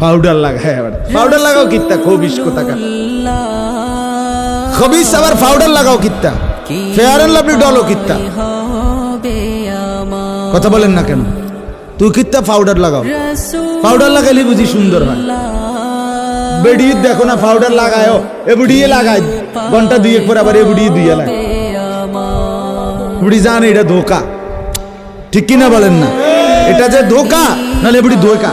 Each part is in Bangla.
পাউডার লাগা হ্যাঁ পাউডার লাগাও কিত্তা খবিস কোথাকার। খবিস আবার পাউডার লাগাও কিত্তা। ফেয়ার এন্ড লাভলি ডলও কিত্তা। কথা বলেন না কেন? তুই কিত্তা পাউডার লাগাও। পাউডার লাগাইলে বুঝি সুন্দর হয়। বেডি দেখো না, পাউডার লাগায়ও। এ বুড়িয়ে লাগায়। ঘণ্টা দুই এক পর আবার এ বুড়িয়ে দুইয়ে লাগায়। বুড়ি জানে এটা ধোকা। ঠিক কিনা বলেন না? এটা যে ধোকা, নাহলে বুড়ি ধোকা।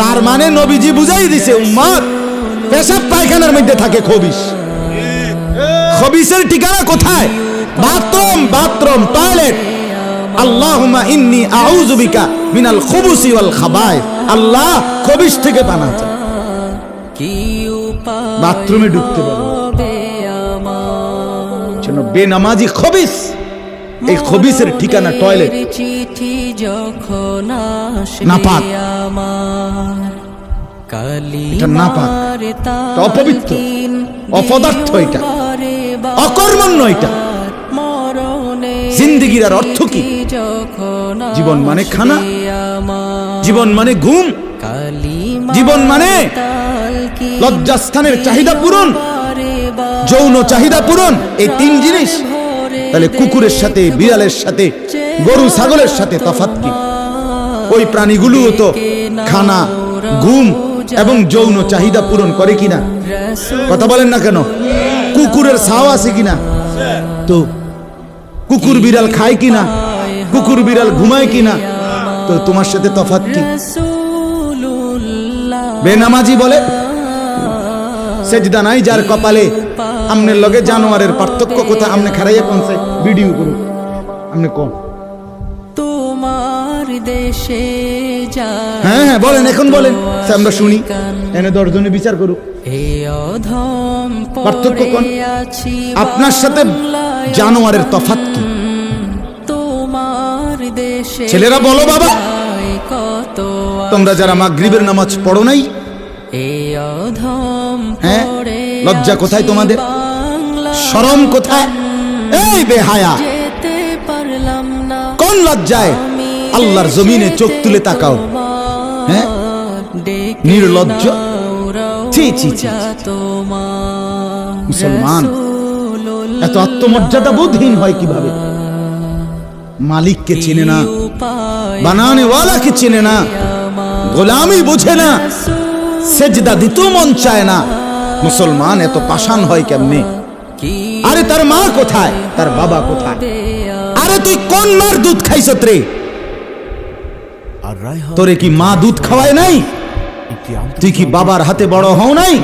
তার মানে নবীজি বুঝাই দিছে উম্মত পেশাব পায়খানার মধ্যে থাকে খবিস খবিসের ঠিকানা কোথায়? Bathroom bathroom toilet. আল্লাহুম্মা ইন্নী আউযু বিকা মিনাল খুবুসি ওয়াল খাবায়েস। আল্লাহ খবিস থেকে পানা উপায় বাথরুমে ঢুকতে পারবে বেনামাজি খবিস এই খবিসের ঠিকানা টয়লেট চিঠি যখন। আমার কালি এটা নাপাক। এটা অপবিত্র। অপদার্থ এটা। অকর্মণ্য এটা। জিন্দিগির আর অর্থ কি যখন জীবন মানে খানা? জীবন মানে ঘুম জীবন মানে লজ্জাস্থানের চাহিদা পূরণ যৌন চাহিদা পূরণ এই তিন জিনিস তাহলে কুকুরের সাথে, বিড়ালের সাথে, গরু, ছাগলের সাথে তফাৎ কি? ওই প্রাণীগুলোও তো খানা, ঘুম এবং যৌন চাহিদা পূরণ করে কিনা? কথা বলেন না কেন? কুকুরের ছাও আছে কিনা? তো কুকুর, বিড়াল খায় কিনা? কুকুর, বিড়াল ঘুমায় কিনা? তো তোমার সাথে তফাৎ কি? বেনামাজি বলে, সেজদা নাই যার কপালে আমনের লগে জানোয়ারের পার্থক্য কোথায়? আমনে খারাইয়া কোনছে ভিডিও করুন। আমনে কোন? তোমার দেশে হ্যাঁ হ্যাঁ বলেন এখন বলেন। আমরা শুনি। এনে দশজনে বিচার করুক। পার্থক্য কোন? আপনার সাথে জানোয়ারের তফাৎ কি? তোমার দেশে ছেলেরা বলো বাবা। কত তোমরা যারা মাগরিবের নামাজ পড়ো নাই এ অধম হ্যাঁ? লজ্জা কোথায় তোমাদের? শরম কোথায়? এই বেহায়া। কোন লজ্জায়? আল্লাহর জমিনে চোখ তুলে তাকাও। হ্যাঁ? নির্লজ্জ? মুসলমান, এত আত্মমর্যাদা বোধহীন হয় কীভাবে? মালিককে চিনে না। বানানে ওয়ালাকে চিনে না। গোলামি বোঝে না। সেজদা দিতেও মন চায় না। মুসলমান এত পাষাণ হয় কেমনে? আরে তার মা কোথায়? তার বাবা কোথায়? আরে তুই কোন মার দুধ খাইছ রে তোরে কি মা দুধ খাওয়ায় নাই? তুই কি বাবার হাতে বড় হও নাই?